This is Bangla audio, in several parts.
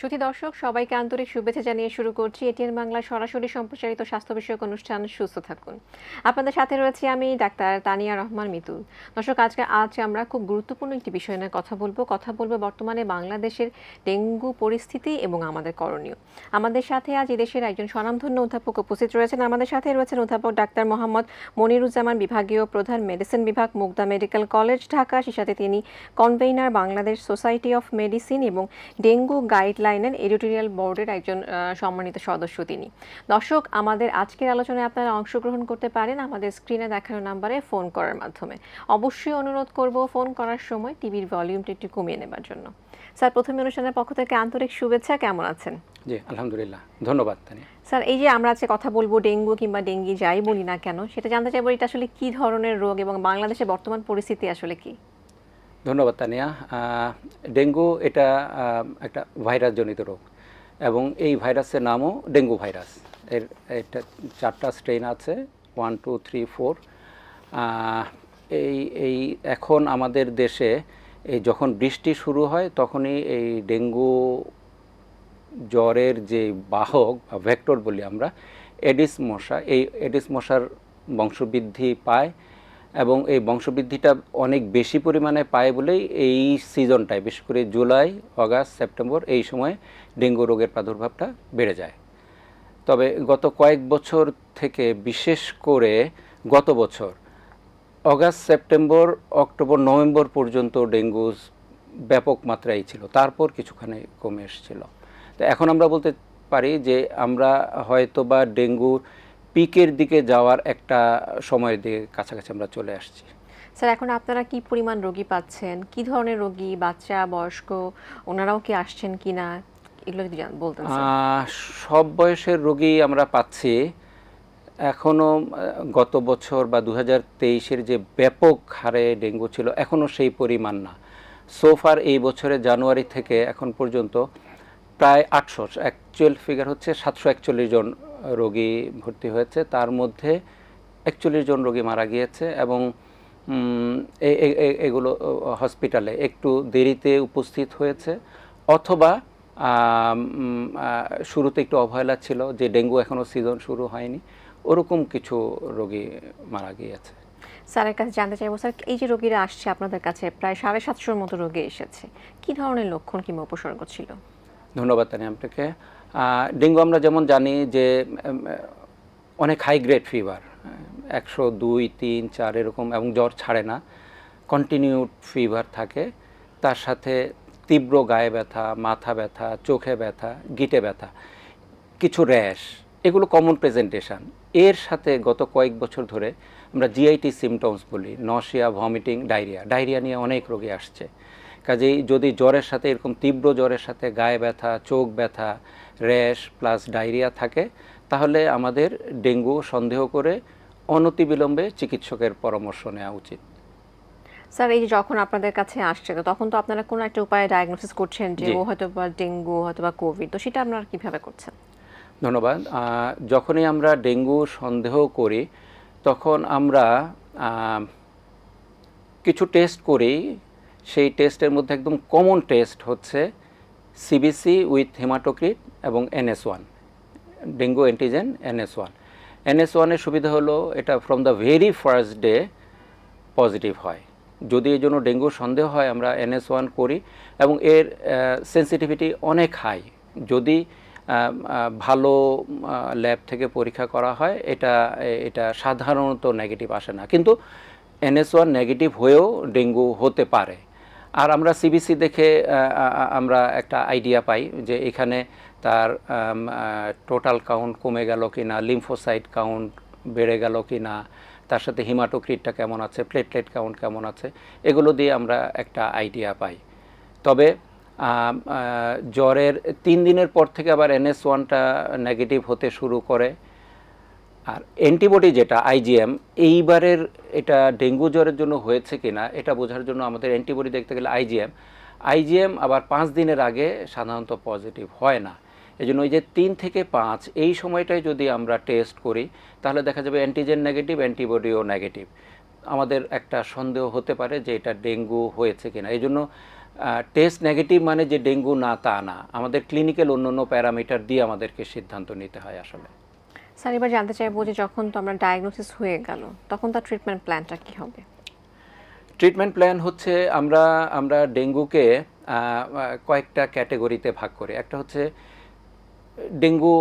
সুধী দর্শক, সবাইকে আন্তরিক শুভেচ্ছা জানিয়ে শুরু করছি এটিএন বাংলা সরাসরি সম্প্রচারিত স্বাস্থ্য বিষয়ক অনুষ্ঠান সুস্থ থাকুন। আপনাদের সাথে রয়েছি আমি ডাক্তার তানিয়া রহমান মিতুল। দর্শক, আজকে আজ আমরা খুব গুরুত্বপূর্ণ একটি বিষয় নিয়ে কথা বলব। কথা বলব বর্তমানে বাংলাদেশের ডেঙ্গু পরিস্থিতি এবং আমাদের করণীয়। আমাদের সাথে আজ এদেশের একজন স্বনামধন্য অধ্যাপক উপস্থিত রয়েছেন। আমাদের সাথে রয়েছেন অধ্যাপক ডাক্তার মোহাম্মদ মনিরুজ্জামান, বিভাগীয় প্রধান মেডিসিন বিভাগ, মুগদা মেডিকেল কলেজ, ঢাকা। সেই সাথে তিনি convener Bangladesh society of medicine এবং ডেঙ্গু গাইডলাইনের এডিটোরিয়াল বোর্ডের একজন সম্মানিত সদস্য তিনি। দর্শক আমাদের আজকের আলোচনায় আপনারা অংশগ্রহণ করতে পারেন আমাদের স্ক্রিনে দেখানো নাম্বারে ফোন করার মাধ্যমে। অবশ্যই অনুরোধ করব ফোন করার সময় টিভির ভলিউমটা একটু কমিয়ে নেবার জন্য। স্যার প্রথমে অনুষ্ঠানের পক্ষ থেকে আন্তরিক শুভেচ্ছা কেমন আছেন? জি আলহামদুলিল্লাহ। ধন্যবাদ স্যার এই যে আমরা আজকে কথা বলব ডেঙ্গু কিংবা ডেঙ্গি যাই বলি না কেন সেটা জানতে চাইব এটা আসলে কি ধরনের রোগ এবং বাংলাদেশের বর্তমান পরিস্থিতি আসলে কি? ধন্যবাদ, তানিয়া। ডেঙ্গু এটা একটা ভাইরাস জনিত রোগ এবং এই ভাইরাসের নামও ডেঙ্গু ভাইরাস। এর, এটা চারটা স্ট্রেন আছে, ওয়ান, টু, থ্রি, ফোর। এই এই এখন আমাদের দেশে এই যখন বৃষ্টি শুরু হয় তখনই এই ডেঙ্গু জ্বরের যে বাহক বা ভেক্টর বলি আমরা, এডিস মশা, এই এডিস মশার বংশবৃদ্ধি পায় এবং এই বংশবৃদ্ধিটা অনেক বেশি পরিমাণে পায় বলেই এই সিজনটায়, বিশেষ করে জুলাই, অগাস্ট, সেপ্টেম্বর এই সময় ডেঙ্গু রোগের প্রাদুর্ভাবটা বেড়ে যায়। তবে গত কয়েক বছর থেকে বিশেষ করে গত বছর, অগাস্ট, সেপ্টেম্বর, অক্টোবর, নভেম্বর পর্যন্ত ডেঙ্গু ব্যাপক মাত্রায় ছিল, তারপর কিছুখানি কমে এসেছিল। তো এখন আমরা বলতে পারি যে আমরা হয়তো বা ডেঙ্গুর পিকের দিকে যাওয়ার একটা সময়ের দিকে কাছাকাছি আমরা চলে আসছি। স্যার এখন আপনারা কি পরিমাণ রোগী পাচ্ছেন? কি ধরনের রোগী বাচ্চা বয়স্ক ওনারাও কি আসছেন কি না? এগুলো যদি বলতেন সব বয়সের রোগী আমরা পাচ্ছি। এখনও গত বছর বা দু হাজার তেইশের যে ব্যাপক হারে ডেঙ্গু ছিল এখনও সেই পরিমাণ না। সোফার এই বছরের জানুয়ারি থেকে এখন পর্যন্ত প্রায় আটশো অ্যাকচুয়াল ফিগার হচ্ছে সাতশো একচল্লিশ জন রোগী ভর্তি হয়েছে তার মধ্যে একচল্লিশ জন রোগী মারা গিয়েছে এবং এগুলো হসপিটালে একটু দেরিতে উপস্থিত হয়েছে অথবা শুরুতে একটু অবহেলা ছিল যে ডেঙ্গু এখনও সিজন শুরু হয়নি ওরকম কিছু রোগী মারা গিয়েছে। স্যারের কাছে জানতে চাইব স্যার এই যে রোগীরা আসছে আপনাদের কাছে প্রায় সাড়ে সাতশোর মতো রোগী এসেছে কি ধরনের লক্ষণ কিংবা উপসর্গ ছিল? ধন্যবাদ তানি আপনাকে। ডেঙ্গু আমরা যেমন জানি যে অনেক হাই গ্রেড ফিভার একশো দুই, তিন, চার এরকম, এবং জ্বর ছাড়ে না। কন্টিনিউড ফিভার থাকে। তার সাথে তীব্র গায়ে ব্যথা, মাথা ব্যথা, চোখে ব্যথা, গিটে ব্যথা, কিছু র্যাশ এগুলো কমন প্রেজেন্টেশন এর সাথে গত কয়েক বছর ধরে আমরা জিআইটি সিমটমস বলি নশিয়া ভমিটিং ডায়রিয়া ডায়রিয়া নিয়ে অনেক রোগী আসছে। কাজেই যদি জ্বরের সাথে, এরকম তীব্র জ্বরের সাথে গায়ে ব্যথা, চোখ ব্যথা র্যাশ প্লাস ডায়রিয়া থাকে তাহলে আমাদের ডেঙ্গু সন্দেহ করে অনতিবিলম্বে চিকিৎসকের পরামর্শ নেওয়া উচিত। স্যার এই যখন আপনাদের কাছে আসছে তখন তো আপনারা কোনো একটা উপায়ে ডায়াগনোসিস করছেন যে ও হয়তো বা ডেঙ্গু হয়তো বা কোভিড তো সেটা আপনারা কীভাবে করছেন? ধন্যবাদ। যখনই আমরা ডেঙ্গু সন্দেহ করি তখন আমরা কিছু টেস্ট করি। সেই টেস্টের মধ্যে একদম কমন টেস্ট হচ্ছে সিবিসি উইথ হেমাটোক্রিট এবং NS one dengue antigen NS one NS ওয়ানের সুবিধা হলো এটা from the very first day positive হয়। যদি এই জন্য ডেঙ্গু সন্দেহ হয়, আমরা এনএস ওয়ান করি এবং এর সেন্সিটিভিটি অনেক হাই যদি ভালো ল্যাব থেকে পরীক্ষা করা হয়, এটা এটা সাধারণত নেগেটিভ আসে না। কিন্তু এনএস ওয়ান নেগেটিভ হয়েও ডেঙ্গু হতে পারে। আর আমরা সিবিসি দেখে আমরা একটা আইডিয়া পাই যে এখানে তার টোটাল কাউন্ট কমে গেল কি না লিম্ফোসাইট কাউন্ট বেড়ে গেল কি না তার সাথে হিমাটোক্রিটটা কেমন আছে প্লেটলেট কাউন্ট কেমন আছে, এগুলো দিয়ে আমরা একটা আইডিয়া পাই। তবে জ্বরের তিন দিনের পর থেকে আবার এনএস ওয়ানটা নেগেটিভ হতে শুরু করে। আর অ্যান্টিবডি যেটা আইজিএম এইবারের এটা ডেঙ্গু জ্বরের জন্য হয়েছে কিনা, এটা বোঝার জন্য আমাদের অ্যান্টিবডি দেখতে গেলে আইজিএম আইজিএম আবার পাঁচ দিনের আগে সাধারণত পজিটিভ হয় না। এই জন্য ওই যে তিন থেকে পাঁচ, এই সময়টায় যদি আমরা টেস্ট করি, তাহলে দেখা যাবে অ্যান্টিজেন নেগেটিভ অ্যান্টিবডিও নেগেটিভ আমাদের একটা সন্দেহ হতে পারে যে এটা ডেঙ্গু হয়েছে কিনা। এই জন্য টেস্ট নেগেটিভ মানে যে ডেঙ্গু না তা না। আমাদের ক্লিনিক্যাল অন্য অন্য প্যারামিটার দিয়ে আমাদেরকে সিদ্ধান্ত নিতে হয় আসলে। স্যার, এবার জানতে চাইব যে যখন তো আমরা ডায়াগনোসিস হয়ে গেল, তখন তার ট্রিটমেন্ট প্ল্যানটা কি হবে? ট্রিটমেন্ট প্ল্যান হচ্ছে আমরা আমরা ডেঙ্গুকে কয়েকটা ক্যাটাগরিতে ভাগ করি। একটা হচ্ছে ডেঙ্গু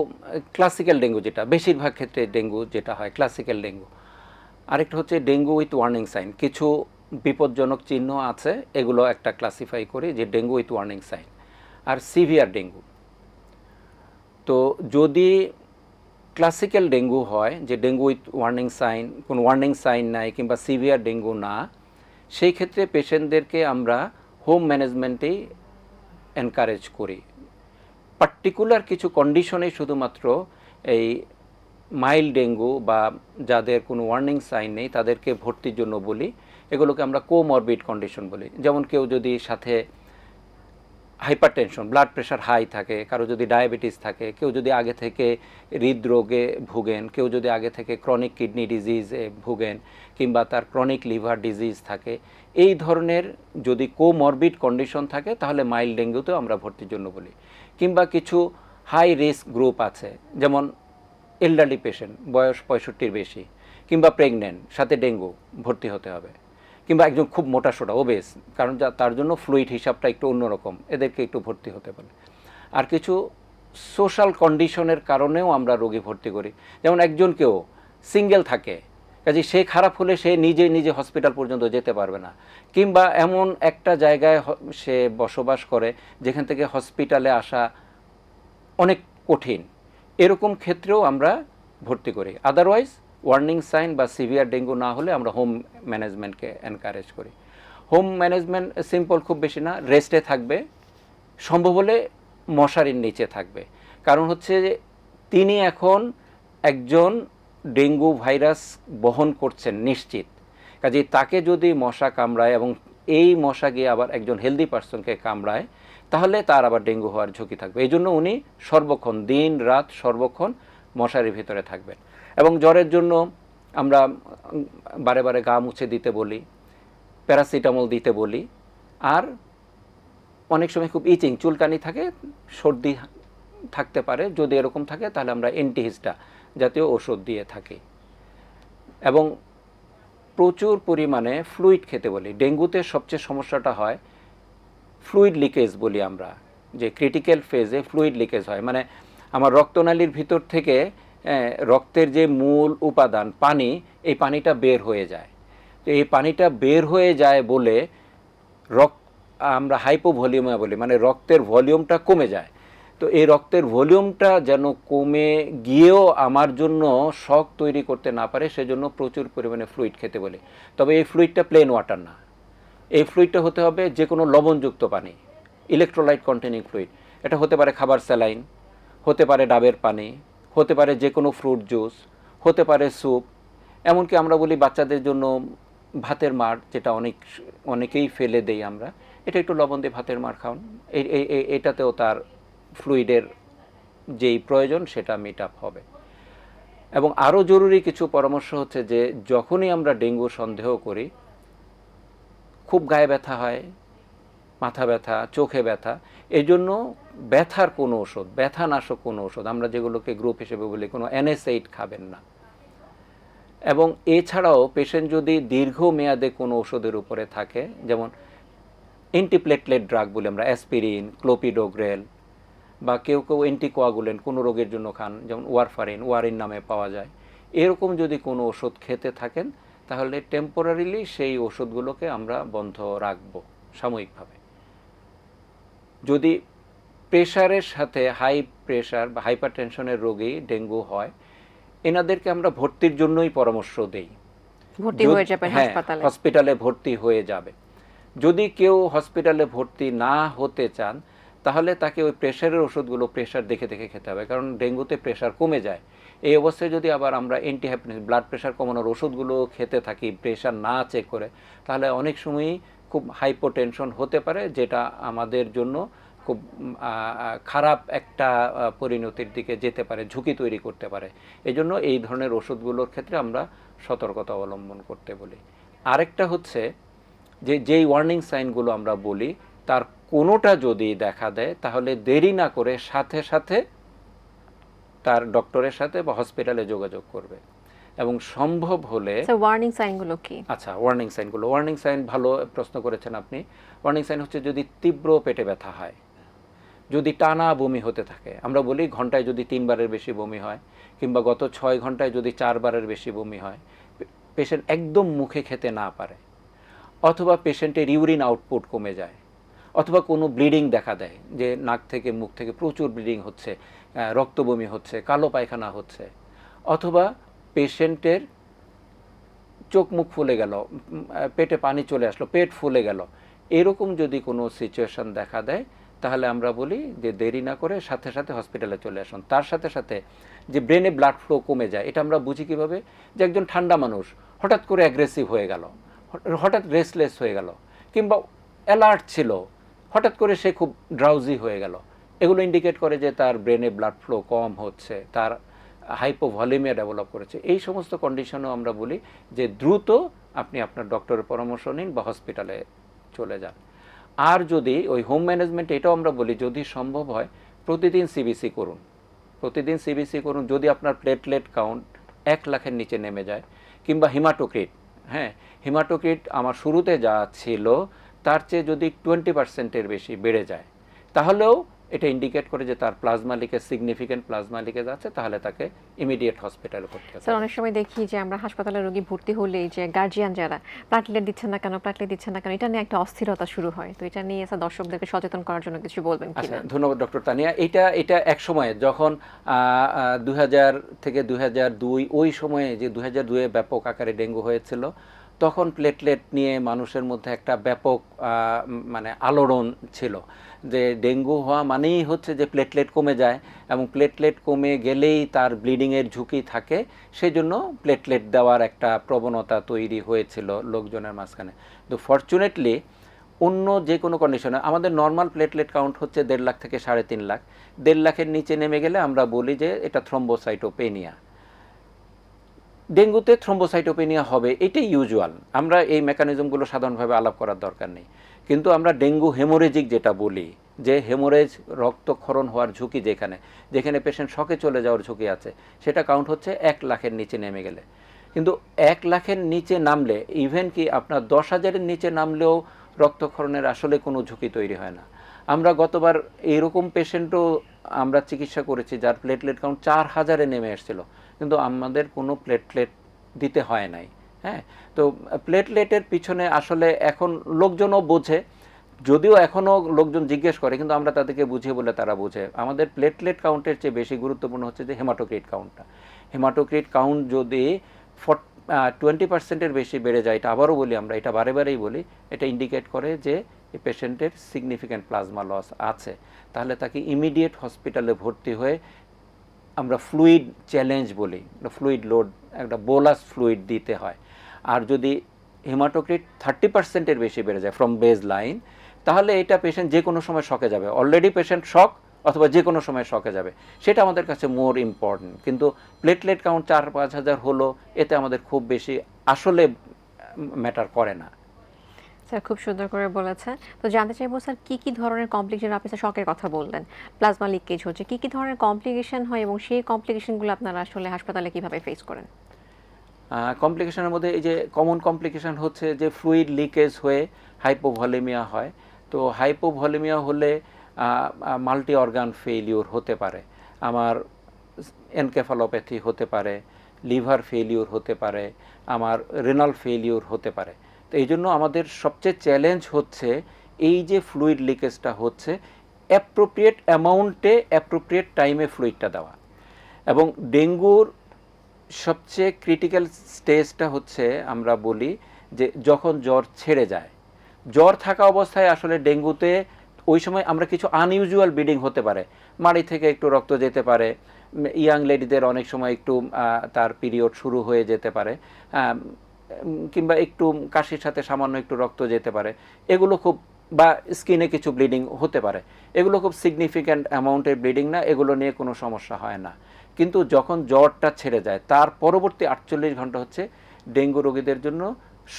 ক্লাসিক্যাল ডেঙ্গু যেটা, বেশিরভাগ ক্ষেত্রে ডেঙ্গু যেটা হয় ক্লাসিক্যাল ডেঙ্গু। আরেকটা হচ্ছে ডেঙ্গু উইথ ওয়ার্নিং সাইন কিছু বিপজ্জনক চিহ্ন আছে, এগুলো একটা ক্লাসিফাই করি যে ডেঙ্গু উইথ ওয়ার্নিং সাইন আর সিভিয়ার ডেঙ্গু। তো যদি ক্লাসিক্যাল ডেঙ্গু হয়, যে ডেঙ্গু উইথ ওয়ার্নিং সাইন কোনো ওয়ার্নিং সাইন নাই কিংবা সিভিয়ার ডেঙ্গু না, সেই ক্ষেত্রে পেশেন্টদেরকে আমরা হোম ম্যানেজমেন্টেই এনকারেজ করি। পার্টিকুলার কিছু কন্ডিশনে শুধুমাত্র এই মাইল্ড ডেঙ্গু বা যাদের কোনো ওয়ার্নিং সাইন নেই, তাদেরকে ভর্তির জন্য বলি, এগুলোকে আমরা কোমরবিড কন্ডিশন বলি। যেমন কেউ যদি সাথে হাইপারটেনশন ব্লাড প্রেশার হাই থাকে, কারও যদি ডায়াবেটিস থাকে, কেউ যদি আগে থেকে হৃদরোগে ভুগেন, কেউ যদি আগে থেকে ক্রনিক কিডনি ডিজিজে ভুগেন, কিংবা তার ক্রনিক লিভার ডিজিজ থাকে, এই ধরনের যদি কোমরবিড কন্ডিশন থাকে, তাহলে মাইল্ড ডেঙ্গুতেও আমরা ভর্তির জন্য বলি। কিংবা কিছু হাই রিস্ক গ্রুপ আছে, যেমন এল্ডারলি পেশেন্ট বয়স পঁয়ষট্টির বেশি, কিংবা প্রেগনেন্ট সাথে ডেঙ্গু ভর্তি হতে হবে। কিংবা একজন খুব মোটা সোটা ওবেস কারণ তার জন্য ফ্লুইড হিসাবটা একটু অন্যরকম, এদেরকে একটু ভর্তি হতে পারে আর কিছু সোশ্যাল কন্ডিশনের কারণেও আমরা রোগী ভর্তি করি। যেমন একজন কেউ সিঙ্গেল থাকে কাজে সে খারাপ হলে সে নিজে নিজে হসপিটাল পর্যন্ত যেতে পারবে না। কিংবা এমন একটা জায়গায় সে বসবাস করে, যেখান থেকে হসপিটালে আসা অনেক কঠিন। এরকম ক্ষেত্রেও আমরা ভর্তি করি। আদারওয়াইজ ওয়ার্নিং সাইন বা সিভিয়ার ডেঙ্গু না হলে আমরা হোম ম্যানেজমেন্টকে এনকারেজ করি। হোম ম্যানেজমেন্ট সিম্পল খুব বেশি না রেস্টে থাকবে, সম্ভব হলে মশারির নিচে থাকবে। কারণ হচ্ছে যে তিনি এখন একজন ডেঙ্গু ভাইরাস বহন করছেন নিশ্চিত। কাজে তাকে যদি মশা কামড়ায় এবং এই মশা গিয়ে আবার একজন হেলদি পার্সনকে কামড়ায়, তাহলে তার আবার ডেঙ্গু হওয়ার ঝুঁকি থাকবে। এই জন্য উনি সর্বক্ষণ, দিন, রাত সর্বক্ষণ মশারির ভিতরে থাকবেন। এবং জ্বরের জন্য আমরা বারে বারে গা মুছে দিতে বলি, প্যারাসিটামল দিতে বলি, আর অনেক সময় খুব ইচিং, চুলকানি থাকে, সর্দি থাকতে পারে, যদি এরকম থাকে তাহলে আমরা অ্যান্টিহিস্টা জাতীয় ওষুধ দিয়ে থাকি। এবং প্রচুর পরিমাণে ফ্লুইড খেতে বলি। ডেঙ্গুতে সবচেয়ে সমস্যাটা হয় ফ্লুইড লিকেজ বলি আমরা, যে ক্রিটিক্যাল ফেজে ফ্লুইড লিকেজ হয়। মানে আমার রক্তনালীর ভিতর থেকে রক্তের যে মূল উপাদান, পানি, এই পানিটা বের হয়ে যায়। তো এই পানিটা বের হয়ে যায় বলে রক্ত, আমরা হাইপোভলিউমে বলি মানে রক্তের ভলিউমটা কমে যায়। তো এই রক্তের ভলিউমটা যেন কমে গিয়েও আমার জন্য শখ তৈরি করতে না পারে, সেজন্য প্রচুর পরিমাণে ফ্লুইড খেতে বলি। তবে এই ফ্লুইডটা প্লেন ওয়াটার না। এই ফ্লুইডটা হতে হবে যে কোনো লবণযুক্ত পানি ইলেকট্রোলাইট কন্টেনিং ফ্লুইড এটা হতে পারে খাবার স্যালাইন, হতে পারে ডাবের পানি হতে পারে যে কোনো ফ্রুট জুস হতে পারে স্যুপ এমনকি আমরা বলি বাচ্চাদের জন্য ভাতের মার, যেটা অনেক, অনেকেই ফেলে দেই আমরা, এটা একটু লবণ দিয়ে ভাতের মার এই- এটাতেও তার ফ্লুইডের যেই প্রয়োজন, সেটা মিট আপ হবে। এবং আরও জরুরি কিছু পরামর্শ হচ্ছে যে, যখনই আমরা ডেঙ্গু সন্দেহ করি, খুব গায়ে ব্যথা হয়, মাথা ব্যথা, চোখে ব্যথা এই জন্য ব্যথার কোনো ওষুধ ব্যথানাশক কোনো ওষুধ আমরা যেগুলোকে গ্রুপ হিসেবে বলি, কোনো এনএসএইট খাবেন না। এবং এছাড়াও পেশেন্ট যদি দীর্ঘমেয়াদে কোনো ওষুধের উপরে থাকে, যেমন অ্যান্টিপ্লেটলেট ড্রাগ বলি আমরা, অ্যাসপিরিন, ক্লোপিডোগ্রেল, বা কেউ কেউ অ্যান্টিকোয়াগুলেন্ট কোনো রোগের জন্য খান, যেমন ওয়ারফারিন, ওয়ারিন নামে পাওয়া যায়। এরকম যদি কোনো ওষুধ খেতে থাকেন, তাহলে টেম্পোরারিলি সেই ওষুধগুলোকে আমরা বন্ধ রাখব সাময়িকভাবে। যদি প্রেশারের সাথে হাই প্রেশার বা হাইপার টেনশনের রোগী ডেঙ্গু হয় এনাদেরকে আমরা ভর্তির জন্যই পরামর্শ দেই। ভর্তি হয়ে যাবেন হ্যাঁ, হাসপাতালে? হসপিটালে ভর্তি হয়ে যাবে। যদি কেউ হসপিটালে ভর্তি না হতে চান তাহলে তাকে ওই প্রেশারের ওষুধগুলো প্রেশার দেখে দেখে খেতে হবে কারণ ডেঙ্গুতে প্রেশার কমে যায়। এই অবস্থায় যদি আবার আমরা অ্যান্টিহ্যাপনিস ব্লাড প্রেশার কমানোর ওষুধগুলো খেতে থাকি প্রেশার না চেক করে তাহলে অনেক সময়ই খুব হাইপোটেনশন হতে পারে যেটা আমাদের জন্য খুব খারাপ একটা পরিণতির দিকে যেতে পারে ঝুঁকি তৈরি করতে পারে। এই জন্য এই ধরনের ওষুধগুলোর ক্ষেত্রে আমরা সতর্কতা অবলম্বন করতে বলি। আরেকটা হচ্ছে যে যেই ওয়ার্নিং সাইনগুলো আমরা বলি তার কোনোটা যদি দেখা দেয় তাহলে দেরি না করে সাথে সাথে তার ডক্টরের সাথে বা হসপিটালে যোগাযোগ করবে। এবং সম্ভব হলে ওয়ার্নিং সাইনগুলো কি? আচ্ছা ওয়ার্নিং সাইনগুলো ওয়ার্নিং সাইন ভালো প্রশ্ন করেছেন আপনি। ওয়ার্নিং সাইন হচ্ছে যদি তীব্র পেটে ব্যথা হয়। যদি টানা বমি হতে থাকে, আমরা বলি ঘন্টায় যদি তিনবারের বেশি বমি হয়, কিংবা গত ছয় ঘন্টায় যদি চারবারের বেশি বমি হয় পেশেন্ট একদম মুখে খেতে না পারে। অথবা পেশেন্টের ইউরিন আউটপুট কমে যায়, অথবা কোনো ব্লিডিং দেখা দেয়, যে নাক থেকে মুখ থেকে প্রচুর ব্লিডিং হচ্ছে রক্ত বমি হচ্ছে, কালো পায়খানা হচ্ছে, অথবা পেশেন্টের চোখ মুখ ফুলে গেল পেটে পানি চলে আসলো, পেট ফুলে গেল, এরকম যদি কোনো সিচুয়েশন দেখা দেয় তাহলে আমরা বলি যে দেরি না করে সাথে সাথে হসপিটালে চলে আসুন। তার সাথে সাথে যে ব্রেনে ব্লাড ফ্লো কমে যায়, এটা আমরা বুঝি কীভাবে? যে একজন ঠান্ডা মানুষ হঠাৎ করে অ্যাগ্রেসিভ হয়ে গেল, হঠাৎ রেসলেস হয়ে গেল, কিংবা অ্যালার্ট ছিল, হঠাৎ করে সে খুব ড্রাউজি হয়ে গেল। এগুলো ইন্ডিকেট করে যে তার ব্রেনে ব্লাড ফ্লো কম হচ্ছে, তার হাইপোভলিমিয়া ডেভেলপ করেছে। এই সমস্ত কন্ডিশনও আমরা বলি যে দ্রুত আপনি আপনার ডক্টরের পরামর্শ নিন বা হসপিটালে চলে যান। আর যদি ওই হোম ম্যানেজমেন্ট এটাও আমরা বলি, যদি সম্ভব হয়, প্রতিদিন সিবিসি করুন। প্রতিদিন সিবিসি করুন, যদি আপনার প্লেটলেট কাউন্ট এক লাখের নিচে নেমে যায়, কিংবা হিমাটোক্রিট হ্যাঁ হিমাটোক্রিট আমার শুরুতে যা ছিল, তার চেয়ে যদি টোয়েন্টি পার্সেন্টের বেশি বেড়ে যায়, তাহলেও এটা ইন্ডিকেট করে যে তার plasma leakage significant plasma leakage আছে তাহলে তাকে ইমিডিয়েট হসপিটালে করতে হবে স্যার অনেক সময় দেখি যে আমরা হাসপাতালে রোগী ভর্তি হলেই যে গার্জিয়ান যারা প্লাটলেট দিচ্ছেন না কেন প্লাটলেট দিচ্ছেন না কেন এটা নিয়ে একটা অস্থিরতা শুরু হয়। তো এটা নিয়ে স্যার দর্শকদেরকে সচেতন করার জন্য কিছু বলবেন আচ্ছা ধন্যবাদ ডক্টর তানিয়া। এটা এটা এক সময়ে যখন দু হাজার থেকে দুই হাজার দুই ওই সময়ে যে দুই হাজার ব্যাপক আকারে ডেঙ্গু হয়েছিল তখন প্লেটলেট নিয়ে মানুষের মধ্যে একটা ব্যাপক মানে আলোড়ন ছিল যে ডেঙ্গু হওয়া মানেই হচ্ছে যে প্লেটলেট কমে যায় এবং প্লেটলেট কমে গেলেই তার ব্লিডিংয়ের ঝুঁকি থাকে। সেই জন্য প্লেটলেট দেওয়ার একটা প্রবণতা তৈরি হয়েছিল লোকজনের মাঝখানে। তো ফর্চুনেটলি অন্য যে কোনো কন্ডিশনে আমাদের নর্মাল প্লেটলেট কাউন্ট হচ্ছে দেড় লাখ থেকে সাড়ে তিন লাখ। দেড় লাখের নিচে নেমে গেলে আমরা বলি যে এটা থ্রম্বোসাইটোপেনিয়া ডেঙ্গুতে থ্রম্বোসাইটোপেনিয়া হবে, এটাই ইউজুয়াল আমরা এই মেকানিজমগুলো সাধারণভাবে আলাপ করার দরকার নেই। কিন্তু আমরা ডেঙ্গু হেমোরেজিক যেটা বলি, যে হেমোরেজ রক্তক্ষরণ হওয়ার ঝুঁকি যেখানে যেখানে পেশেন্ট শখে চলে যাওয়ার ঝুঁকি আছে, সেটা কাউন্ট হচ্ছে এক লাখের নিচে নেমে গেলে। কিন্তু এক লাখের নিচে নামলে ইভেন কি আপনার দশ হাজারের নিচে নামলেও রক্তক্ষরণের আসলে কোনো ঝুঁকি তৈরি হয় না। আমরা গতবার এরকম পেশেন্টও আমরা চিকিৎসা করেছি, যার প্লেটলেট কাউন্ট চার হাজারে নেমে এসেছিল। কিন্তু আমাদের কোনো প্লেটলেট দিতে হয় নাই হ্যাঁ? তো প্লেটলেটের পিছনে আসলে এখন লোকজনও বোঝে, যদিও এখনও লোকজন জিজ্ঞেস করে, কিন্তু আমরা তাদেরকে বুঝিয়ে বলে তারা বুঝে। আমাদের প্লেটলেট কাউন্টের চেয়ে বেশি গুরুত্বপূর্ণ হচ্ছে যে হেমাটোক্রিট কাউন্টটা হেমাটোক্রিট কাউন্ট যদি টোয়েন্টি পার্সেন্টের বেশি বেড়ে যায়, এটা আবারও বলি আমরা, এটা বারে বারেই বলি, এটা ইন্ডিকেট করে যে এই পেশেন্টের সিগনিফিক্যান্ট প্লাজমা লস আছে। তাহলে তাকে ইমিডিয়েট হসপিটালে ভর্তি হয়ে আমরা ফ্লুইড চ্যালেঞ্জ বলি ফ্লুইড লোড একটা বোলাস ফ্লুইড দিতে হয়। আর যদি হেমাটোক্রিট থার্টি পার্সেন্টের বেশি বেড়ে যায় ফ্রম বেজ লাইন তাহলে এটা পেশেন্ট যে কোনো সময় শখে যাবে। অলরেডি পেশেন্ট শখ অথবা যে কোনো সময় শখে যাবে। সেটা আমাদের কাছে মোর ইম্পর্টেন্ট কিন্তু প্লেটলেট কাউন্ট চার পাঁচ হাজার হলো, এতে আমাদের খুব বেশি আসলে ম্যাটার করে না। স্যার খুব সুন্দর করে বলেছেন। তো জানতে চাইব স্যার, কি কি ধরনের কমপ্লিকেশন আপনি স্যার শকের কথা বললেন? প্লাজমা লিকেজ হচ্ছে, কি কি ধরনের কমপ্লিকেশন হয় এবং সেই কমপ্লিকেশনগুলো আপনারা আসলে হাসপাতালে কীভাবে ফেস করেন? কমপ্লিকেশনের মধ্যে এই যে কমন কমপ্লিকেশন হচ্ছে যে ফ্লুইড লিকেজ হয়ে হাইপোভলিমিয়া হয়। তো হাইপোভলিমিয়া হলে মাল্টি অর্গান ফেইলিওর হতে পারে। আমার এনকেফালোপ্যাথি হতে পারে লিভার ফেলিওর হতে পারে, আমার রেনাল ফেলিওর হতে পারে। তো এই জন্য আমাদের সবচেয়ে চ্যালেঞ্জ হচ্ছে এই যে ফ্লুইড লিকেজটা হচ্ছে অ্যাপ্রোপ্রিয়েট অ্যামাউন্টে অ্যাপ্রোপ্রিয়েট টাইমে ফ্লুইডটা দেওয়া। এবং ডেঙ্গুর সবচেয়ে ক্রিটিক্যাল স্টেজটা হচ্ছে আমরা বলি যে যখন জ্বর ছেড়ে যায়। জ্বর থাকা অবস্থায় আসলে ডেঙ্গুতে ওই সময় আমরা কিছু আনইউজুয়াল ব্লিডিং হতে পারে। মাড়ি থেকে একটু রক্ত যেতে পারে ইয়াং লেডিদের অনেক সময় একটু তার পিরিয়ড শুরু হয়ে যেতে পারে। কিংবা একটু কাশির সাথে সামান্য একটু রক্ত যেতে পারে। এগুলো খুব, বা স্কিনে কিছু ব্লিডিং হতে পারে। এগুলো খুব সিগনিফিক্যান্ট অ্যামাউন্টের ব্লিডিং না, এগুলো নিয়ে কোনো সমস্যা হয় না। কিন্তু যখন জ্বরটা ছেড়ে যায়, তার পরবর্তী আটচল্লিশ ঘণ্টা হচ্ছে ডেঙ্গু রোগীদের জন্য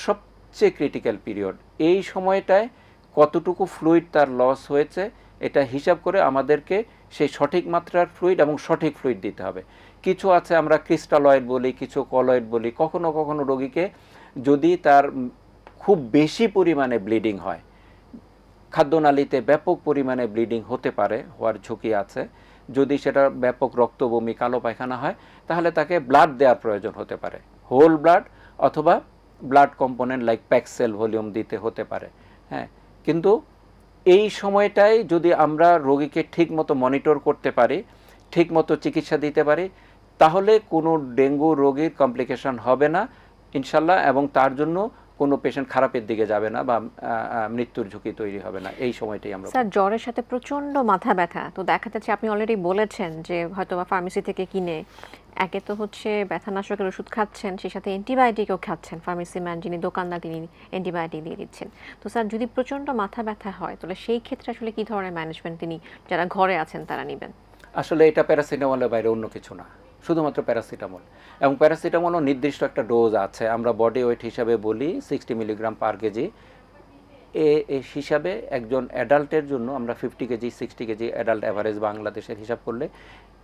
সবচেয়ে ক্রিটিক্যাল পিরিয়ড এই সময়টায় কতটুকু ফ্লুইড তার লস হয়েছে, এটা হিসাব করে আমাদেরকে সেই সঠিক মাত্রার ফ্লুইড এবং সঠিক ফ্লুইড দিতে হবে। কিছু আছে আমরা ক্রিস্টালয়েড বলি, কিছু কলয়েড বলি, কখনো কখনো রোগীকে যদি তার খুব বেশি পরিমাণে ব্লিডিং হয়, খাদ্যনালীতে ব্যাপক পরিমাণে ব্লিডিং হতে পারে, হওয়ার ঝুঁকি আছে, যদি সেটা ব্যাপক রক্ত বমি কালো পায়খানা হয়, তাহলে তাকে ব্লাড দেওয়ার প্রয়োজন হতে পারে হোল ব্লাড অথবা blood component like packed cell volume দিতে হতে পারে হ্যাঁ কিন্তু এই সময়টায় যদি আমরা রোগীকে ঠিকমতো মনিটর করতে পারি, ঠিকমতো চিকিৎসা দিতে পারি তাহলে কোনো ডেঙ্গু রোগীর কমপ্লিকেশন হবে না ইনশাল্লাহ এবং তার জন্য কোনো পেশেন্ট খারাপের দিকে যাবে না বা মৃত্যুর ঝুঁকি তৈরি হবে না। এই সময়টাই আমরা স্যার জ্বরের সাথে প্রচণ্ড মাথা ব্যথা। তো দেখা যাচ্ছে আপনি অলরেডি বলেছেন যে হয়তো বা ফার্মেসি থেকে কিনে একে তো হচ্ছে ব্যথানাশকের ওষুধ খাচ্ছেন সেই সাথে অ্যান্টিবায়োটিকও খাচ্ছেন ফার্মেসি ম্যান যিনি দোকানদার তিনি অ্যান্টিবায়োটিক দিয়ে দিচ্ছেন। তো স্যার যদি প্রচণ্ড মাথা ব্যথা হয় তাহলে সেই ক্ষেত্রে আসলে কি ধরনের ম্যানেজমেন্ট তিনি যারা ঘরে আছেন তারা নেবেন? আসলে এটা প্যারাসিটামলের বাইরে অন্য কিছু না। শুধুমাত্র প্যারাসিটামল। এবং প্যারাসিটামলও নির্দিষ্ট একটা ডোজ আছে। আমরা বডি ওয়েট হিসাবে বলি সিক্সটি মিলিগ্রাম পার কেজি। এ হিসাবে একজন অ্যাডাল্টের জন্য আমরা fifty KG, sixty KG adult average বাংলাদেশের হিসাব করলে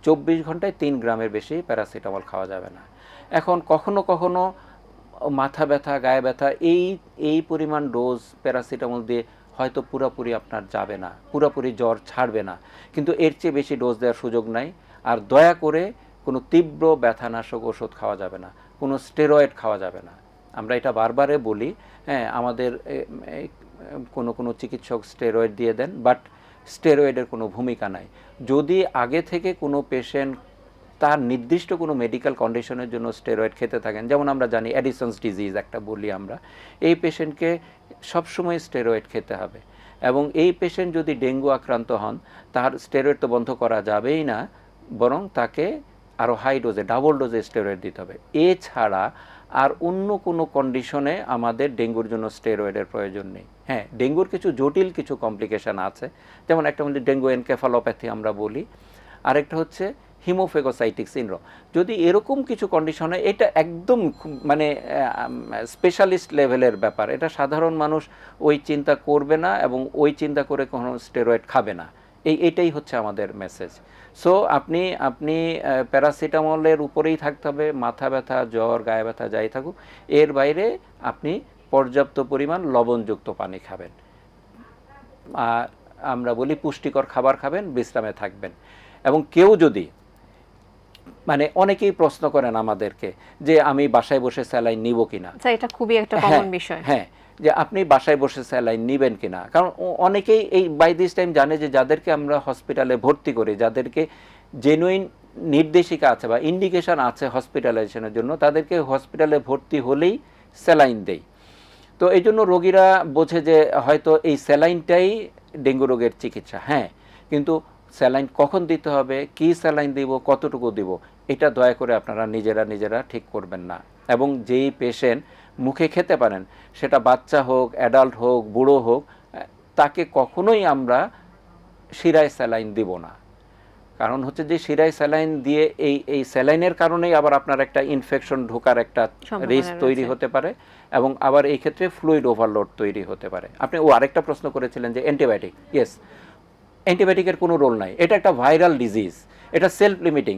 চব্বিশ ঘন্টায় তিন গ্রামের বেশি প্যারাসিটামল খাওয়া যাবে না। এখন কখনো কখনো মাথা ব্যথা, গায়ে ব্যথা এই এই পরিমাণ ডোজ প্যারাসিটামল দিয়ে হয়তো পুরোপুরি আপনার যাবে না, পুরোপুরি জ্বর ছাড়বে না। কিন্তু এর চেয়ে বেশি ডোজ দেওয়ার সুযোগ নাই। আর দয়া করে কোনো তীব্র ব্যথানাশক ওষুধ খাওয়া যাবে না, কোনো স্টেরয়েড খাওয়া যাবে না। আমরা এটা বারবারে বলি হ্যাঁ আমাদের কোনো কোনো চিকিৎসক স্টেরয়েড দিয়ে দেন, বাট স্টেরয়েডের কোনো ভূমিকা নাই। যদি আগে থেকে কোনো পেশেন্ট তার নির্দিষ্ট কোনো মেডিকেল কন্ডিশনের জন্য স্টেরয়েড খেতে থাকেন, যেমন আমরা জানি অ্যাডিসন্স ডিজিজ একটা বলি আমরা, এই পেশেন্টকে সবসময় স্টেরয়েড খেতে হবে। এবং এই পেশেন্ট যদি ডেঙ্গু আক্রান্ত হন, তার স্টেরয়েড তো বন্ধ করা যাবেই না, বরং তাকে আরও হাই ডোজে ডাবল ডোজে স্টেরয়েড দিতে হবে। এছাড়া আর অন্য কোনো কন্ডিশনে আমাদের ডেঙ্গুর জন্য স্টেরয়েডের প্রয়োজন নেই। হ্যাঁ ডেঙ্গুর কিছু জটিল কিছু কমপ্লিকেশান আছে। যেমন একটা মধ্যে ডেঙ্গু এনকেফালোপ্যাথি আমরা বলি। আরেকটা হচ্ছে হিমোফেগোসাইটিক সিনড্রোম যদি এরকম কিছু কন্ডিশনে এটা একদম মানে স্পেশালিস্ট লেভেলের ব্যাপার। এটা সাধারণ মানুষ ওই চিন্তা করবে না এবং ওই চিন্তা করে কোনো স্টেরয়েড খাবে না। এই এটাই হচ্ছে আমাদের মেসেজ সো আপনি আপনি প্যারাসিটামলের উপরেই থাকতে হবে মাথা ব্যথা জ্বর গায়ে ব্যথা যাই থাকুক। এর বাইরে আপনি পর্যাপ্ত পরিমাণ লবণযুক্ত পানি খাবেন। আর আমরা বলি পুষ্টিকর খাবার খাবেন বিশ্রামে থাকবেন। এবং কেউ যদি মানে অনেকেই প্রশ্ন করেন আমাদেরকে যে আমি বাসায় বসে স্যালাইন নিব কিনা। এটা খুবই একটা হ্যাঁ, কমন বিষয়। হ্যাঁ যে আপনি বাসায় বসে স্যালাইন নেবেন কিনা? কারণ অনেকেই এই বাই দিস টাইম জানে যে যাদেরকে আমরা হসপিটালে ভর্তি করি, যাদেরকে জেনুইন নির্দেশিকা আছে বা ইন্ডিকেশন আছে হসপিটালাইজেশনের জন্য, তাদেরকে হসপিটালে ভর্তি হলেই স্যালাইন দেই। তো এই জন্য রোগীরা বোঝে যে হয়তো এই স্যালাইনটাই ডেঙ্গু রোগের চিকিৎসা। হ্যাঁ কিন্তু স্যালাইন কখন দিতে হবে, কি স্যালাইন দিব, কতটুকু দিব, এটা দয়া করে আপনারা নিজেরা নিজেরা ঠিক করবেন না। এবং যেই পেশেন্ট মুখে খেতে পারেন। সেটা বাচ্চা হোক অ্যাডাল্ট হোক বুড়ো হোক তাকে কখনোই আমরা শিরায় স্যালাইন দিব না। কারণ হচ্ছে যে শিরায় স্যালাইন দিয়ে এই এই স্যালাইনের কারণেই আবার আপনার একটা ইনফেকশন ঢোকার একটা রিস্ক তৈরি হতে পারে এবং আবার এই ক্ষেত্রে ফ্লুইড ওভারলোড তৈরি হতে পারে। আপনি ও আরেকটা প্রশ্ন করেছিলেন যে অ্যান্টিবায়োটিক ইয়েস অ্যান্টিবায়োটিকের কোনো রোল নাই। এটা একটা ভাইরাল ডিজিজ এটা সেলফ লিমিটিং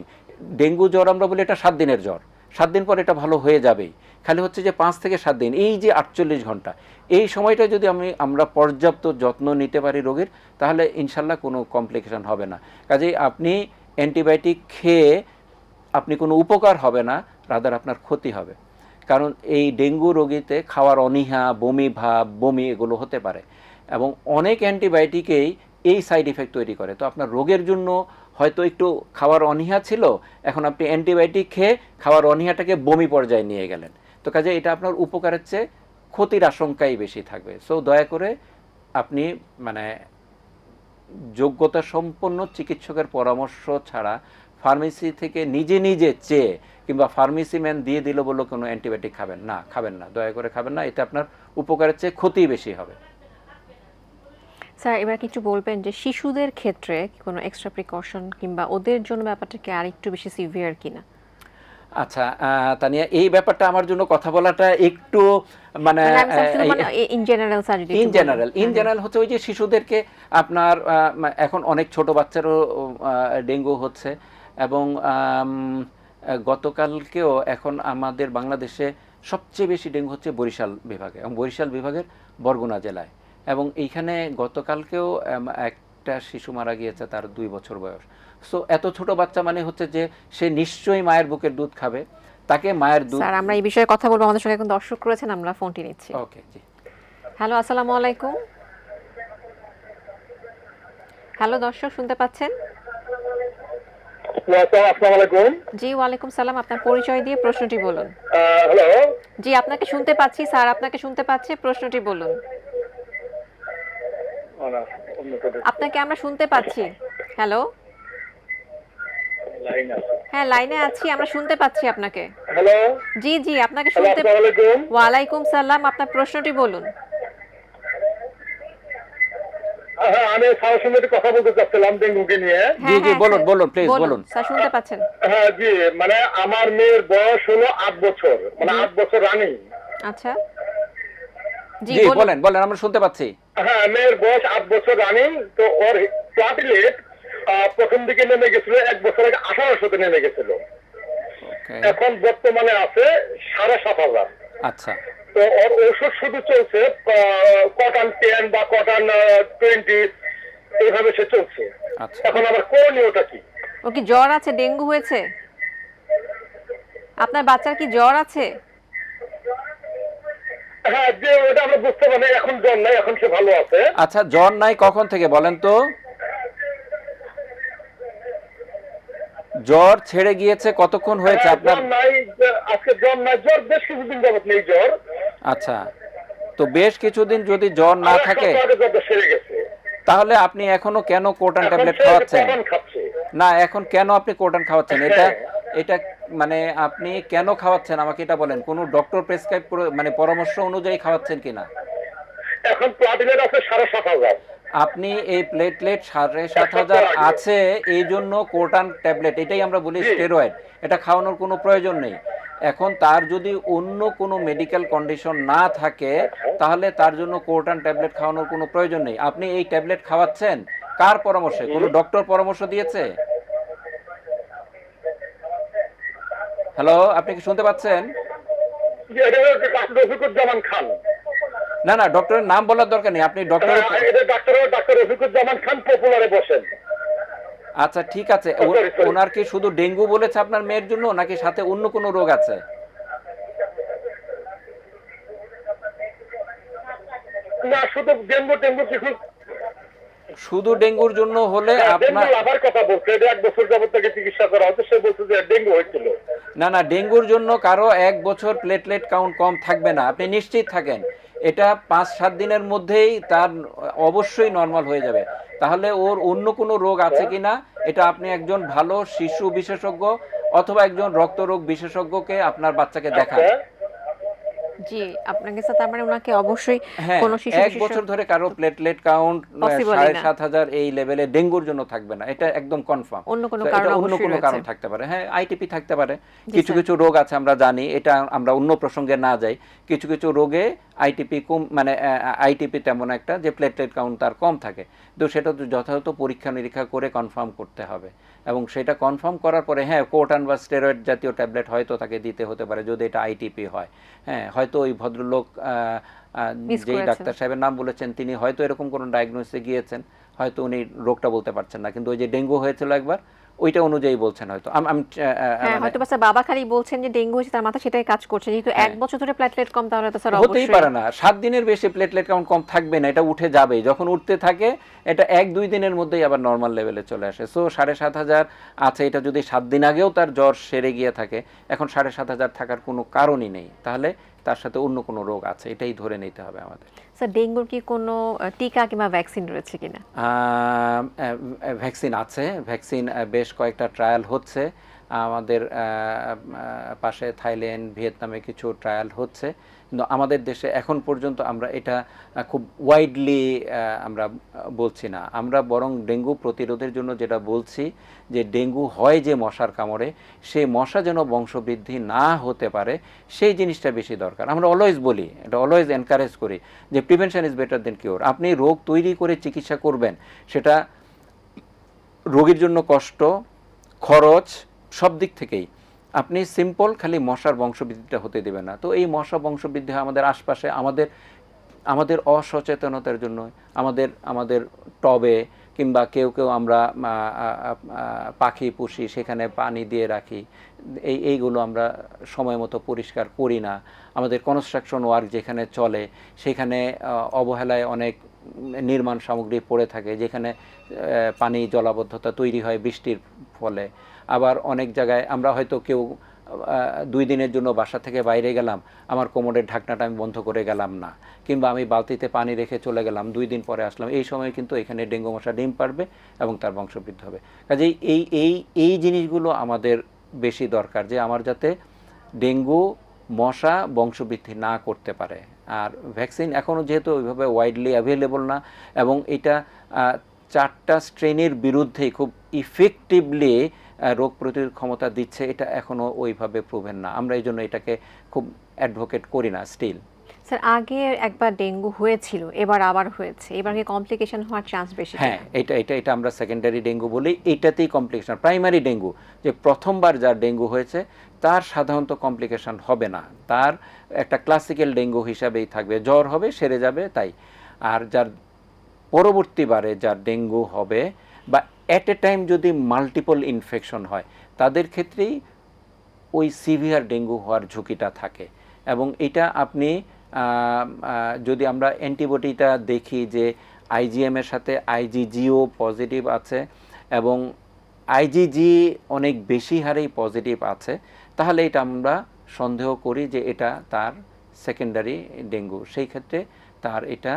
ডেঙ্গু জ্বর আমরা বলি এটা সাত দিনের জ্বর। সাত দিন পর এটা ভালো হয়ে যাবেই। খালি হচ্ছে যে পাঁচ থেকে সাত দিন, এই যে আটচল্লিশ ঘণ্টা, এই সময়টা যদি আমি, আমরা পর্যাপ্ত যত্ন নিতে পারি রোগীর, তাহলে ইনশাল্লাহ কোনো কমপ্লিকেশন হবে না। কাজেই আপনি অ্যান্টিবায়োটিক খেয়ে আপনি কোনো উপকার হবে না, রাদার আপনার ক্ষতি হবে। কারণ এই ডেঙ্গু রোগীতে খাওয়ার অনীহা, বমি ভাব, বমি এগুলো হতে পারে। এবং অনেক অ্যান্টিবায়োটিকেই এই সাইড ইফেক্ট তৈরি করে। তো আপনার রোগের জন্য হয়তো একটু খাওয়ার অনীহা ছিল, এখন আপনি অ্যান্টিবায়োটিক খেয়ে খাওয়ার অনীহাটাকে বমি পর্যায়ে নিয়ে গেলেন। তো কাজে এটা আপনার উপকারের চেয়ে ক্ষতির আশঙ্কাই বেশি থাকবে। সো দয়া করে আপনি মানে যোগ্যতা সম্পন্ন চিকিৎসকের পরামর্শ ছাড়া ফার্মেসি থেকে নিজে নিজে চেয়ে কিংবা ফার্মেসি ম্যান দিয়ে দিল বলে কোনো অ্যান্টিবায়োটিক খাবেন না খাবেন না। দয়া করে খাবেন না, এতে আপনার উপকারের চেয়ে ক্ষতি বেশি হবে। স্যার এবার কিছু বলবেন যে শিশুদের ক্ষেত্রে কোনো এক্সট্রা প্রিকশন কিংবা ওদের জন্য ব্যাপারটা কি আর একটু বেশি সিভিয়ার কিনা? আচ্ছা তানিয়া এই ব্যাপারটা আমার জন্য কথা বলাটা একটু মানে in general in general in general হচ্ছে ওই যে শিশুদেরকে আপনার এখন অনেক ছোট বাচ্চারও ডেঙ্গু হচ্ছে এবং গতকালকেও এখন আমাদের বাংলাদেশে সবচেয়ে বেশি ডেঙ্গু হচ্ছে বরিশাল বিভাগে এবং বরিশাল বিভাগের বরগুনা জেলায়। এবং এইখানে গতকালকেও একটা শিশু মারা গিয়েছে তার দুই বছর বয়স। সো এত ছোট বাচ্চা মানে হচ্ছে যে সে নিশ্চয়ই মায়ের বুকের দুধ খাবে। তাকে মায়ের দুধ স্যার আমরা এই বিষয়ে কথা বলব। আমাদের সঙ্গে এখন দর্শক রয়েছেন আমরা ফোনটি নিচ্ছি। ওকে জি। হ্যালো আসসালামু আলাইকুম। হ্যালো দর্শক শুনতে পাচ্ছেন? আসসালামু আলাইকুম। জি ওয়ালাইকুম সালাম। আপনার পরিচয় দিয়ে প্রশ্নটি বলুন। হ্যালো জি আপনাকে শুনতে পাচ্ছি স্যার আপনাকে শুনতে পাচ্ছি। প্রশ্নটি বলুন। আপনাকে আমরা শুনতে পাচ্ছি। হ্যালো হ্যাঁ লাইনে আছি আমরা শুনতে পাচ্ছি আপনাকে। হ্যালো জি জি আপনাকে শুনতে ওয়ালাইকুম সালাম আপনার প্রশ্নটি বলুন। হ্যাঁ আমি সঙ্গে কথা বলতে চাচ্ছিলাম ডেঙ্গুকে নিয়ে। জি, জি, বলুন, বলুন, please, বলুন। স্যার শুনতে পাচ্ছেন। হ্যাঁ জি মানে আমার মেয়ের বয়স হলো আট বছর মানে আট বছর রানিং। আচ্ছা। জি বলেন বলেন আমরা শুনতে পাচ্ছি। হ্যাঁ মেয়ের বয়স আট বছর রানিং তো ওর প্লাটিলেট প্রথম দিকে নেমে গেছিল এক বছর আগে আঠারোশোতে নেমে গেছিল। এখন বর্তমানে আছে সাড়ে সাত হাজার। আচ্ছা। তো ওর ওষুধ শুধু চলছে কটন টেন বা কটন টোয়েন্টি এইভাবে সে চলছে। আচ্ছা। এখন আবার করণীয়টা কি? ও কি জ্বর আছে? ডেঙ্গু হয়েছে? আপনার বাচ্চার কি জ্বর আছে? হ্যাঁ যে ওটা আমরা বুঝতে পারি এখন জ্বর নাই এখন সে ভালো আছে। আচ্ছা জ্বর নাই কখন থেকে বলেন তো? জ্বর ছেড়ে গিয়েছে কতক্ষণ হয়েছে হ্যাঁ, আপনার নাই আজকে জ্বর নাই জ্বর বেশ কিছুদিন যাবত নেই জ্বর। আচ্ছা তো বেশ কিছুদিন যদি জ্বর না থাকে তাহলে আপনি এখনও কেন কোটান ট্যাবলেট খাওয়াচ্ছেন? না এখন কেন আপনি কোটান খাওয়াচ্ছেন? এটা হ্যাঁ। এটা মানে আপনি কেন খাওয়াচ্ছেন? আমাকে এটা বলেন। কোনো ডক্টর প্রেসক্রাইব মানে পরামর্শ অনুযায়ী খাওয়াচ্ছেন কিনা? এখন প্লাটিলেট আছে সাড়ে সাত হাজার। আপনি এই প্লেটলেট সাড়ে সাত হাজার আছে এই জন্য কোটান ট্যাবলেট এটাই আমরা বলি স্টেরয়েড এটা খাওয়ানোর কোনো প্রয়োজন নেই। এখন তার যদি অন্য কোনো মেডিকেল কন্ডিশন না থাকে তাহলে তার জন্য কোটান ট্যাবলেট খাওয়ানোর কোনো প্রয়োজন নেই। আপনি এই ট্যাবলেট খাওয়াচ্ছেন? কার পরামর্শে? কোনো ডক্টর পরামর্শ দিয়েছে? হ্যালো আপনি কি শুনতে পাচ্ছেন? রফিকুজ্জামান খান। না না ডক্টরের নাম বলার দরকার নেই। আপনি ডক্টরের ডাক্তার ডাক্তার রফিকুজ্জামান খান পপুলারে বসেন। আচ্ছা ঠিক আছে. ওনার কি শুধু ডেঙ্গু বলেছে আপনার মেয়ের জন্য নাকি সাথে অন্য কোনো রোগ আছে? না শুধু ডেঙ্গু ডেঙ্গু শুধু ডেঙ্গুর জন্য হলে আপনার ডেঙ্গু লাভার কথা বলছে। এটা এক বছর যাবত তাকে চিকিৎসা করা হচ্ছে সে বলছে যে ডেঙ্গু হয়েছিল। না না ডেঙ্গুর জন্য কারও এক বছর প্লেটলেট কাউন্ট কম থাকবে না। আপনি নিশ্চিত থাকেন এটা পাঁচ সাত দিনের মধ্যেই তার অবশ্যই নর্মাল হয়ে যাবে। তাহলে ওর অন্য কোনো রোগ আছে কিনা এটা আপনি একজন ভালো শিশু বিশেষজ্ঞ অথবা একজন রক্তরোগ বিশেষজ্ঞকে আপনার বাচ্চাকে দেখান। আচ্ছা জি আপনাকে তার মানে ওনাকে অবশ্যই হ্যাঁ কোনো শিশু এক বছর ধরে কারও প্লেটলেট কাউন্ট Possible-ই সাড়ে না। সাত হাজার এই লেভেলে ডেঙ্গুর জন্য থাকবে না। এটা একদম কনফার্ম অন্য কোনো কারণ অন্য কোনো কারণ থাকতে পারে। হ্যাঁ আইটিপি থাকতে পারে। কিছু কিছু রোগ আছে আমরা জানি। এটা আমরা অন্য প্রসঙ্গে না যাই। কিছু কিছু রোগে আইটিপি কম মানে আইটিপি তেমন একটা যে প্লেটলেট কাউন্ট তার কম থাকে। তো সেটা তো যথাযথ পরীক্ষা নিরীক্ষা করে কনফার্ম করতে হবে। এবং সেটা কনফার্ম করার পরে হ্যাঁ কোটান বা স্টেরয়েড জাতীয় ট্যাবলেট হয়তো তাকে দিতে হতে পারে যদি এটা আইটিপি হয়। হ্যাঁ হয়তো ওই ভদ্রলোক যেই ডাক্তার সাহেবের নাম বলেছেন তিনি হয়তো এরকম কোনো ডায়াগনোসে গিয়েছেন হয়তো উনি রোগটা বলতে পারছেন না। কিন্তু ওই যে ডেঙ্গু হয়েছিল একবার ওইটা অনুযায়ী বলছেন হয়তো। হ্যাঁ মানে- হয়তো স্যার বাবা খালি বলছেন যে ডেঙ্গু হয়েছে তার মাথা সেটাই কাজ করছে। যেহেতু এক বছর ধরে প্লেটলেট কম তাহলে তো স্যার হতেই পারে না। সাত দিনের বেশি প্লেটলেট কাউন্ট কম থাকবে না এটা উঠে যাবে। যখন উঠতে থাকে এটা এক দুই দিনের মধ্যেই আবার নর্মাল লেভেলে চলে আসে। সো সাড়ে সাত হাজার আছে এটা যদি সাত দিন আগেও তার জ্বর সেরে গিয়ে থাকে এখন সাড়ে সাত হাজার থাকার কোনো কারণই নেই। তাহলে তার সাথে অন্য কোনো রোগ আছে এটাই ধরে নিতে হবে আমাদের। স্যার ডেঙ্গুর কি কোনো টিকা কিংবা ভ্যাকসিন রয়েছে কিনা? ভ্যাকসিন আছে। ভ্যাকসিন বেশ কয়েকটা ট্রায়াল হচ্ছে। আমাদের পাশে থাইল্যান্ড, ভিয়েতনামে কিছু ট্রায়াল হচ্ছে। কিন্তু আমাদের দেশে এখন পর্যন্ত আমরা এটা খুব ওয়াইডলি আমরা বলছি না। আমরা বরং ডেঙ্গু প্রতিরোধের জন্য যেটা বলছি, যে ডেঙ্গু হয় যে মশার কামড়ে, সেই মশা যেন বংশবৃদ্ধি না হতে পারে, সেই জিনিসটা বেশি দরকার। আমরা অলওয়েজ বলি, এটা অলওয়েজ এনকারেজ করি, যে prevention is better than cure আপনি রোগ তৈরি করে চিকিৎসা করবেন, সেটা রোগীর জন্য কষ্ট, খরচ, সব দিক থেকেই। আপনি সিম্পল খালি মশার বংশবৃদ্ধিটা হতে দেবে না। তো এই মশা বংশবৃদ্ধি আমাদের আশপাশে, আমাদের আমাদের অসচেতনতার জন্য, আমাদের আমাদের টবে কিংবা কেউ কেউ আমরা পাখি পুষি সেখানে পানি দিয়ে রাখি, এই, এইগুলো আমরা সময় মতো পরিষ্কার করি না। আমাদের কনস্ট্রাকশন ওয়ার্ক যেখানে চলে, সেখানে অবহেলায় অনেক নির্মাণ সামগ্রী পড়ে থাকে, যেখানে পানি জলাবদ্ধতা তৈরি হয় বৃষ্টির ফলে। আবার অনেক জায়গায় আমরা হয়তো কেউ দুই দিনের জন্য বাসা থেকে বাইরে গেলাম, আমার কোমরের ঢাকনাটা আমি বন্ধ করে গেলাম না, কিংবা আমি বালতিতে পানি রেখে চলে গেলাম, দুই দিন পরে আসলাম, এই সময় কিন্তু এখানে ডেঙ্গু মশা ডিম পারবে এবং তার বংশবৃদ্ধি হবে। কাজেই এই এই এই জিনিসগুলো আমাদের বেশি দরকার যে আমার যাতে ডেঙ্গু মশা বংশবৃদ্ধি না করতে পারে। আর ভ্যাকসিন এখনও যেহেতু ওইভাবে ওয়াইডলি অ্যাভেলেবল না এবং এটা চারটা স্ট্রেনের বিরুদ্ধেই খুব ইফেক্টিভলি রোগ প্রতিরোধ ক্ষমতা দিচ্ছে এটা এখনও ওইভাবে প্রুভেন না। আমরা এই জন্য এটাকে খুব অ্যাডভোকেট করি না স্টিল স্যার আগে একবার ডেঙ্গু হয়েছিল এবার আবার হয়েছে। এবার কি কমপ্লিকেশন হওয়ার চান্স বেশি হ্যাঁ এটা এটা এটা আমরা সেকেন্ডারি ডেঙ্গু বলি এইটাতেই কমপ্লিকেশন প্রাইমারি ডেঙ্গু যে প্রথমবার যার ডেঙ্গু হয়েছে তার সাধারণত কমপ্লিকেশন হবে না। তার একটা ক্লাসিক্যাল ডেঙ্গু হিসাবেই থাকবে। জ্বর হবে সেরে যাবে তাই। আর যার পরবর্তীবারে যার ডেঙ্গু হবে বা অ্যাট এ টাইম যদি মাল্টিপল ইনফেকশন হয়, তাদের ক্ষেত্রেই ওই সিভিয়ার ডেঙ্গু হওয়ার ঝুঁকিটা থাকে। এবং এটা আপনি যদি আমরা অ্যান্টিবডিটা দেখি যে আইজিএম এর সাথে আইজিজিও পজিটিভ আছে এবং আইজিজি অনেক বেশি হারেই পজিটিভ আছে, তাহলে এটা আমরা সন্দেহ করি যে এটা তার সেকেন্ডারি ডেঙ্গু। সেই ক্ষেত্রে তার এটা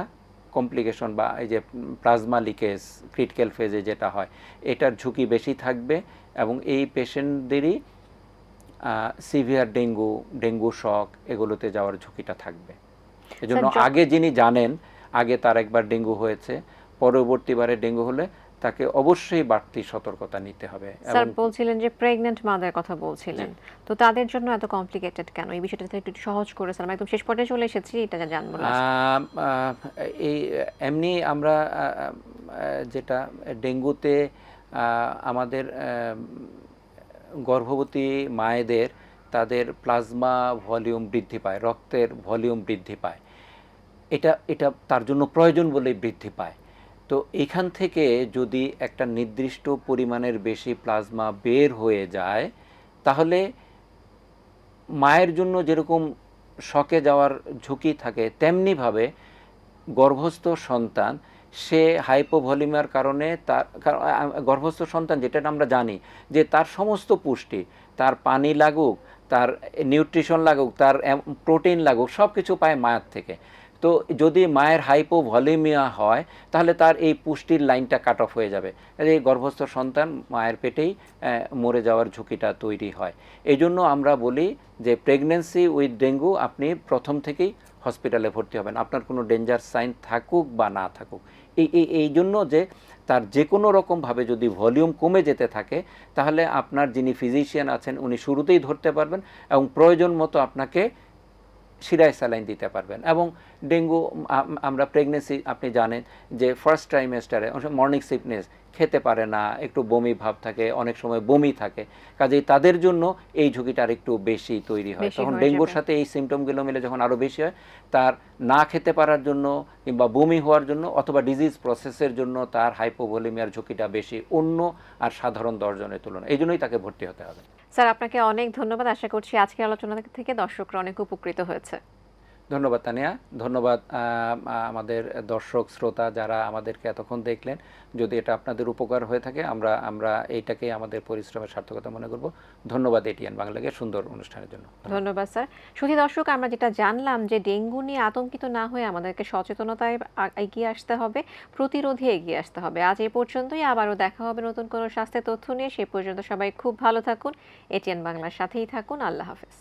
কমপ্লিকেশন বা এই যে প্লাজমা লিকেজ ক্রিটিক্যাল ফেজে যেটা হয় এটার ঝুঁকি বেশি থাকবে এবং এই পেশেন্টদেরই সিভিয়ার ডেঙ্গু ডেঙ্গু শক এগুলোতে যাওয়ার ঝুঁকিটা থাকবে। এজন্য আগে যিনি জানেন আগে তার একবার ডেঙ্গু হয়েছে পরবর্তীবারে ডেঙ্গু হলে তাকে অবশ্যই বাড়তি সতর্কতা নিতে হবে স্যার বলছিলেন যে প্রেগন্যান্ট মাদের কথা বলছিলেন। তো তাদের জন্য এত কমপ্লিকেটেড কেন? এই বিষয়টা একটু সহজ করে স্যার একদম শেষ পর্যায়ে চলে এসেছি এটা জানব এই এমনি আমরা যেটা ডেঙ্গুতে আমাদের গর্ভবতী মায়েদের তাদের প্লাজমা ভলিউম বৃদ্ধি পায় রক্তের ভলিউম বৃদ্ধি পায়। এটা এটা তার জন্য প্রয়োজন বলেই বৃদ্ধি পায়। তো এখান থেকে যদি একটা নির্দিষ্ট পরিমাণের বেশি প্লাজমা বের হয়ে যায়, তাহলে মায়ের জন্য যেরকম শকে যাওয়ার ঝুঁকি থাকে, তেমনিভাবে গর্ভস্থ সন্তান, সে হাইপোভলিমিয়ার কারণে তার গর্ভস্থ সন্তান যেটা আমরা জানি, যে তার সমস্ত পুষ্টি, তার পানি লাগুক, তার নিউট্রিশন লাগুক, তার প্রোটিন লাগুক সব কিছু পায় মায়ের থেকে। তো যদি মায়ের হাইপো হাইপোভলিমিয়া হয়, তাহলে তার এই পুষ্টির লাইনটা কাট অফ হয়ে যাবে। এই গর্ভস্থ সন্তান মায়ের পেটেই মরে যাওয়ার ঝুঁকিটা তৈরি হয়। এই জন্য আমরা বলি যে প্রেগনেন্সি উইথ ডেঙ্গু আপনি প্রথম থেকেই হসপিটালে ভর্তি হবেন। আপনার কোনো ডেঞ্জার সাইন থাকুক বা না থাকুক। এই এই জন্য যে তার যে কোনো রকমভাবে যদি ভলিউম কমে যেতে থাকে, তাহলে আপনার যিনি ফিজিশিয়ান আছেন, উনি শুরুতেই ধরতে পারবেন এবং প্রয়োজন মতো আপনাকে শিরায় স্যালাইন দিতে পারবেন। এবং ডেঙ্গু আমরা প্রেগনেন্সি আপনি জানেন যে ফার্স্ট ট্রাইমেস্টারে মর্নিং সিকনেস খেতে পারে না একটু বমি ভাব থাকে অনেক সময় বমি থাকে। কাজেই তাদের জন্য এই ঝুঁকিটা আর একটু বেশি তৈরি হয়। তখন ডেঙ্গুর সাথে এই সিমটমগুলো মিলে যখন আরও বেশি হয় তার না খেতে পারার জন্য কিংবা বমি হওয়ার জন্য অথবা ডিজিজ প্রসেসের জন্য তার হাইপোভলিমিয়ার ঝুঁকিটা বেশি অন্য আর সাধারণ দর্জনের তুলনায়। এই জন্যই তাকে ভর্তি হতে হবে। স্যার আপনাকে অনেক ধন্যবাদ। আশা করছি আজকের আলোচনা থেকে দর্শকরা অনেক উপকৃত হয়েছে। ধন্যবাদ, তানিয়া। ধন্যবাদ আমাদের দর্শক, শ্রোতা যারা আমাদেরকে এতক্ষণ দেখলেন। যদি এটা আপনাদের উপকার হয়ে থাকে, আমরা আমরা এইটাকেই আমাদের পরিশ্রমের সার্থকতা মনে করব। ধন্যবাদ, এটিএন বাংলাকে সুন্দর অনুষ্ঠানের জন্য। ধন্যবাদ। স্যার। শুধু দর্শক, আমরা যেটা জানলাম যে ডেঙ্গু নিয়ে আতঙ্কিত না হয়ে আমাদেরকে সচেতনতায় এগিয়ে আসতে হবে, প্রতিরোধে এগিয়ে আসতে হবে। আজ এই পর্যন্তই, আবারও দেখা হবে নতুন কোনো স্বাস্থ্যের তথ্য নিয়ে। সে পর্যন্ত সবাই খুব ভালো থাকুন। এটিএন বাংলার সাথেই থাকুন। আল্লাহ হাফেজ।